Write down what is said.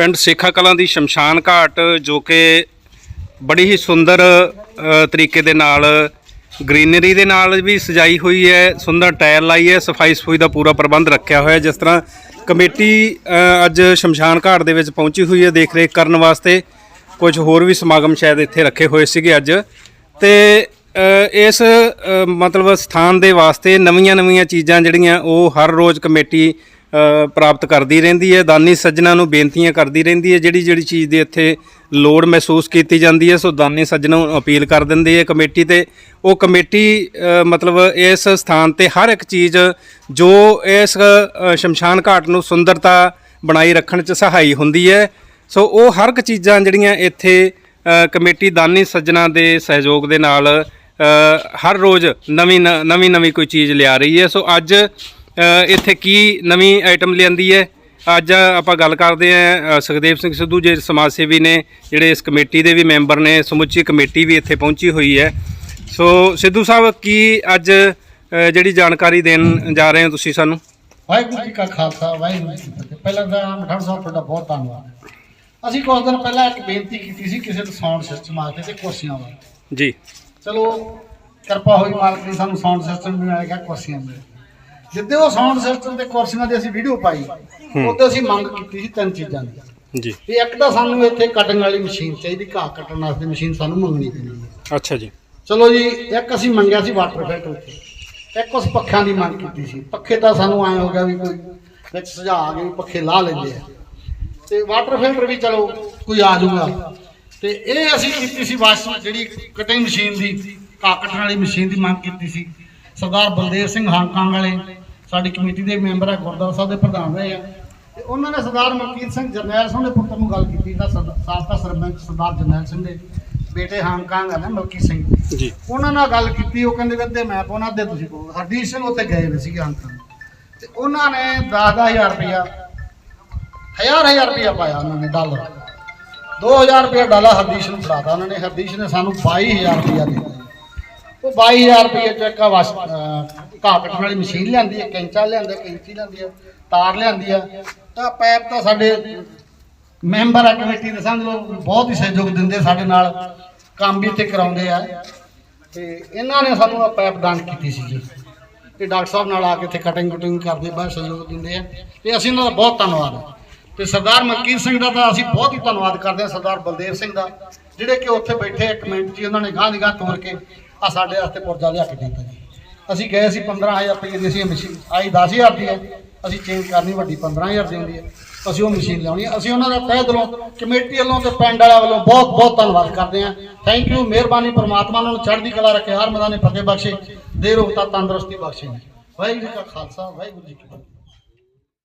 ਪਿੰਡ ਸੇਖਾ ਕਲਾਂ ਦੀ ਸ਼ਮਸ਼ਾਨ ਘਾਟ, ਜੋ ਕਿ ਬੜੀ ਹੀ ਸੁੰਦਰ ਤਰੀਕੇ ਦੇ ਨਾਲ, ਗ੍ਰੀਨਰੀ ਦੇ ਨਾਲ ਵੀ ਸਜਾਈ ਹੋਈ ਹੈ, ਸੁੰਦਰ ਟਾਇਰ ਲਾਈ ਹੈ, ਸਫ਼ਾਈ ਸਫੂਈ ਦਾ ਪੂਰਾ ਪ੍ਰਬੰਧ ਰੱਖਿਆ ਹੋਇਆ ਜਿਸ ਤਰ੍ਹਾਂ ਕਮੇਟੀ ਅੱਜ ਸ਼ਮਸ਼ਾਨ ਘਾਟ ਦੇ ਵਿੱਚ ਪਹੁੰਚੀ ਹੋਈ ਹੈ ਦੇਖ ਰੇਖ ਕਰਨ ਵਾਸਤੇ ਕੁਝ ਹੋਰ ਵੀ ਸਮਾਗਮ ਸ਼ਾਇਦ ਇੱਥੇ ਰੱਖੇ ਹੋਏ ਸੀਗੇ ਅੱਜ। ਤੇ ਇਸ ਮਤਲਬ ਸਥਾਨ ਦੇ ਵਾਸਤੇ ਨਵੀਆਂ-ਨਵੀਆਂ ਚੀਜ਼ਾਂ ਜਿਹੜੀਆਂ, ਉਹ ਹਰ ਰੋਜ਼ ਕਮੇਟੀ ਪ੍ਰਾਪਤ ਕਰਦੀ ਰਹਿੰਦੀ ਹੈ, ਦਾਨੀ ਸੱਜਣਾ ਨੂੰ ਬੇਨਤੀਆਂ ਕਰਦੀ ਰਹਿੰਦੀ ਹੈ, ਜਿਹੜੀ ਜਿਹੜੀ ਚੀਜ਼ ਦੀ ਇੱਥੇ ਲੋੜ ਮਹਿਸੂਸ ਕੀਤੀ ਜਾਂਦੀ ਹੈ, ਸੋ ਦਾਨੀ ਸੱਜਣਾ ਨੂੰ ਅਪੀਲ ਕਰ ਦਿੰਦੀ ਹੈ ਕਮੇਟੀ ਤੇ। ਉਹ ਕਮੇਟੀ ਮਤਲਬ ਇਸ ਸਥਾਨ ਤੇ ਹਰ ਇੱਕ ਚੀਜ਼ ਜੋ ਇਸ ਸ਼ਮਸ਼ਾਨ ਘਾਟ ਨੂੰ ਸੁੰਦਰਤਾ ਬਣਾਈ ਰੱਖਣ 'ਚ ਸਹਾਈ ਹੁੰਦੀ ਹੈ। ਸੋ ਉਹ ਹਰ ਇੱਕ ਚੀਜ਼ਾਂ ਜਿਹੜੀਆਂ ਇੱਥੇ ਕਮੇਟੀ ਦਾਨੀ ਸੱਜਣਾ ਦੇ ਸਹਿਯੋਗ ਦੇ ਨਾਲ ਹਰ ਰੋਜ਼ ਨਵੀਂ ਨ- ਨਵੀਂ ਨਵੀਂ ਕੋਈ ਚੀਜ਼ ਲਿਆ ਰਹੀ ਹੈ। ਸੋ ਅੱਜ ਇੱਥੇ ਕੀ ਨਵੀਂ ਆਈਟਮ ਲਿਆਂਦੀ ਹੈ? ਅੱਜ ਆਪਾਂ ਗੱਲ ਕਰਦੇ ਅ, ਸੁਖਦੇਵ ਸਿੰਘ ਸਿੱਧੂ ਜੀ ਸਮਾਜ ਸੇਵੀ ਨੇ ਜਿਹੜੇ ਇਸ ਕਮੇਟੀ ਦੇ ਵੀ ਮੈਂਬਰ ਨੇ ਸਮੁੱਚੀ ਕਮੇਟੀ ਵੀ ਇੱਥੇ ਪਹੁੰਚੀ ਹੋਈ ਹੈ। ਸੋ ਸਿੱਧੂ ਸਾਹਿਬ ਕੀ ਅੱਜ ਜਿਹੜੀ ਜਾਣਕਾਰੀ ਦੇਣ ਜਾ ਰਹੇ ਹੋ ਤੁਸੀਂ ਸਾਨੂੰ? ਵਾਹਿਗੁਰੂ ਜੀ ਕਾ ਖਾਲਸਾ ਵਾਹਿਗੁਰੂ ਜੀ ਕੀ ਫਤਿਹ। ਪਹਿਲਾਂ ਤਾਂ ਮਠੜ ਸਾਹਿਬ ਤੁਹਾਡਾ ਬਹੁਤ ਧੰਨਵਾਦ। ਅਸੀਂ ਕੁਝ ਦਿਨ ਪਹਿਲਾਂ ਇੱਕ ਬੇਨਤੀ ਕੀਤੀ ਸੀ ਕਿਸੇ ਤੋਂ ਸਾਊਂਡ ਸਿਸਟਮ ਆਸਤੇ ਤੇ ਕੁਰਸੀਆਂ ਵਾਸਤੇ। ਜੀ। ਚਲੋ ਕਿਰਪਾ ਹੋਈ ਮਾਲਕ ਦੀ ਸਾਨੂੰ ਸਾਊਂਡ ਸਿਸਟਮ ਵੀ ਮਿਲ ਗਿਆ ਕੁਰਸੀਆਂ ਮਿਲ ਜਿੱਦੇ ਉਹ ਸਾਊਂਡ ਸਿਸਟਮ ਤੇ ਕੁਰਸੀਆਂ ਦੀ ਅਸੀਂ ਵੀਡੀਓ ਪਾਈ ਉਹਦੇ ਅਸੀਂ ਮੰਗ ਕੀਤੀ ਸੀ ਤਿੰਨ ਚੀਜ਼ਾਂ ਦੀ। ਜੀ। ਵੀ ਇੱਕ ਤਾਂ ਸਾਨੂੰ ਇੱਥੇ ਕੱਟਣ ਵਾਲੀ ਮਸ਼ੀਨ ਚਾਹੀਦੀ ਘਾਹ ਕੱਟਣ ਵਾਸਤੇ ਮਸ਼ੀਨ ਸਾਨੂੰ ਮੰਗਣੀ ਹੈ। ਅੱਛਾ ਜੀ। ਚਲੋ ਜੀ ਇੱਕ ਅਸੀਂ ਮੰਗਿਆ ਸੀ ਵਾਟਰ ਫਿਲਟਰ ਉੱਤੇ। ਇੱਕ ਉਸ ਪੱਖਿਆਂ ਦੀ ਮੰਗ ਕੀਤੀ ਸੀ। ਪੱਖੇ ਤਾਂ ਸਾਨੂੰ ਐ ਹੋ ਗਿਆ ਵੀ ਕੋਈ ਵਿੱਚ ਸੁਝਾਅ ਆ ਵੀ ਪੱਖੇ ਲਾ ਲੈਂਦੇ ਆ। ਤੇ ਵਾਟਰ ਫਿਲਟਰ ਵੀ ਚਲੋ ਕੋਈ ਆ ਜਾਊਗਾ। ਤੇ ਇਹ ਅਸੀਂ ਕੀਤੀ ਸੀ ਵਾਸ਼ ਜਿਹੜੀ ਕਟਿੰਗ ਮਸ਼ੀਨ ਦੀ ਘਾਹ ਕੱਟਣ ਵਾਲੀ ਮਸ਼ੀਨ ਦੀ ਮੰਗ ਕੀਤੀ ਸੀ। ਸਰਦਾਰ ਬਲਦੇਵ ਸਿੰਘ ਹਾਂਗਕਾਂਗ ਵਾਲੇ ਸਾਡੀ ਕਮੇਟੀ ਦੇ ਮੈਂਬਰ ਆ ਗੁਰਦੁਆਰਾ ਸਾਹਿਬ ਦੇ ਪ੍ਰਧਾਨ ਰਹੇ ਆ। ਤੇ ਉਹਨਾਂ ਨੇ ਸਰਦਾਰ ਮਲਕੀਤ ਸਿੰਘ ਜਰਨੈਲ ਸਿੰਘ ਦੇ ਪੁੱਤਰ ਨੂੰ ਗੱਲ ਕੀਤੀ ਤਾਂ ਸਾਬਕਾ ਸਰਪੰਚ ਸਰਦਾਰ ਜਰਨੈਲ ਸਿੰਘ ਦੇ ਬੇਟੇ ਹਾਂਗਕਾਂਗ ਆ ਨਾ ਮਲਕੀਤ ਸਿੰਘ। ਜੀ। ਉਹਨਾਂ ਨਾਲ ਗੱਲ ਕੀਤੀ ਉਹ ਕਹਿੰਦੇ ਵੀ ਮੈਪ ਉਹਨਾਂ ਦੇ ਤੁਸੀਂ ਕੋਲ ਹਰਦੀਪ ਸਿੰਘ ਉੱਥੇ ਗਏ ਹੋਏ ਸੀਗੇ ਅੰਕਲ ਤੇ ਉਹਨਾਂ ਨੇ 10-10000 ਰੁਪਇਆ ਹਜ਼ਾਰ ਹਜ਼ਾਰ ਰੁਪਇਆ ਪਾਇਆ ਉਹਨਾਂ ਨੇ ਡਾਲਰ। 2000 ਰੁਪਇਆ ਡਾਲਰ ਹਰਦੀਸ਼ ਨੂੰ ਫੜਾਤਾ ਉਹਨਾਂ ਨੇ। ਹਰਦੀਸ਼ ਨੇ ਸਾਨੂੰ 22000 ਰੁਪਇਆ ਦਿੱਤਾ। ਉਹ 22000 ਰੁਪਏ ਚ ਇੱਕ ਵਸ ਘਾਹ ਕੱਟਣ ਵਾਲੀ ਮਸ਼ੀਨ ਲਿਆਂਦੀ ਹੈ ਕੈਂਚਾ ਲਿਆਂਦਾ, ਕੈਂਚੀ ਲਿਆਂਦੀ ਹੈ ਤਾਰ ਲਿਆਂਦੀ ਆ। ਤਾਂ ਪੈਪ ਤਾਂ ਸਾਡੇ ਮੈਂਬਰ ਆ, ਕਮੇਟੀ ਦੇ ਸਮਝ ਲਓ ਬਹੁਤ ਹੀ ਸਹਿਯੋਗ ਦਿੰਦੇ ਸਾਡੇ ਨਾਲ, ਕੰਮ ਵੀ ਇੱਥੇ ਕਰਾਉਂਦੇ ਆ। ਤੇ ਇਹਨਾਂ ਨੇ ਸਾਨੂੰ ਆ ਪੈਪ ਦਾਨ ਕੀਤੀ ਸੀ ਜੀ ਤੇ ਡਾਕਟਰ ਸਾਹਿਬ ਨਾਲ ਆ ਕੇ ਇੱਥੇ ਕਟਿੰਗ ਕਟਿੰਗ ਕਰਦੇ ਬਾਹਰ ਸਹਿਯੋਗ ਦਿੰਦੇ ਆ। ਤੇ ਅਸੀਂ ਇਹਨਾਂ ਦਾ ਬਹੁਤ ਧੰਨਵਾਦ ਆ। ਤੇ ਸਰਦਾਰ ਮਲਕੀਤ ਸਿੰਘ ਦਾ ਤਾਂ ਅਸੀਂ ਬਹੁਤ ਹੀ ਧੰਨਵਾਦ ਕਰਦੇ ਹਾਂ ਸਰਦਾਰ ਬਲਦੇਵ ਸਿੰਘ ਦਾ, ਜਿਹੜੇ ਕਿ ਉੱਥੇ ਬੈਠੇ ਇੱਕ ਮਿੰਟ 'ਚ ਉਹਨਾਂ ਨੇ ਗਾਂਹ ਦੀ ਗਾਂਹ ਤੋਰ ਕੇ ਆ ਸਾਡੇ ਵਾਸਤੇ ਪੁਰਜਾ ਲਿਆ ਕੇ ਦਿੱਤਾ ਜੀ। ਅਸੀਂ ਗਏ ਸੀ 15000 ਰੁਪਏ ਦੀ, ਅਸੀਂ ਮਸ਼ੀਨ ਆਈ 10000 ਦੀ ਹੈ। ਅਸੀਂ ਚੇਂਜ ਕਰਨੀ ਵੱਡੀ 15000 ਦੀ ਹੁੰਦੀ ਹੈ। ਅਸੀਂ ਉਹ ਮਸ਼ੀਨ ਲਿਆਉਣੀ ਹੈ। ਅਸੀਂ ਉਹਨਾਂ ਦਾ ਤਹਿ ਦਿਲੋਂ, ਕਮੇਟੀ ਵੱਲੋਂ ਤੇ ਪਿੰਡ ਵਾਲਿਆਂ ਵੱਲੋਂ ਬਹੁਤ ਬਹੁਤ ਧੰਨਵਾਦ ਕਰਦੇ ਹਾਂ। ਥੈਂਕ ਯੂ ਮਿਹਰਬਾਨੀ ਪਰਮਾਤਮਾ ਉਹਨਾਂ ਨੂੰ ਚੜ੍ਹਦੀ ਕਲਾ ਰੱਖੇ, ਹਰ ਮੈਦਾਨੇ ਫਤਿਹ ਬਖਸ਼ੇ ਦੇ ਰੋਗਤਾ ਤੰਦਰੁਸਤੀ ਬਖਸ਼ੇ। ਵਾਹਿਗੁਰੂ ਜੀ ਕਾ ਖਾਲਸਾ, ਵਾਹਿਗੁਰੂ ਜੀ ਕੀ ਫਤਿਹ।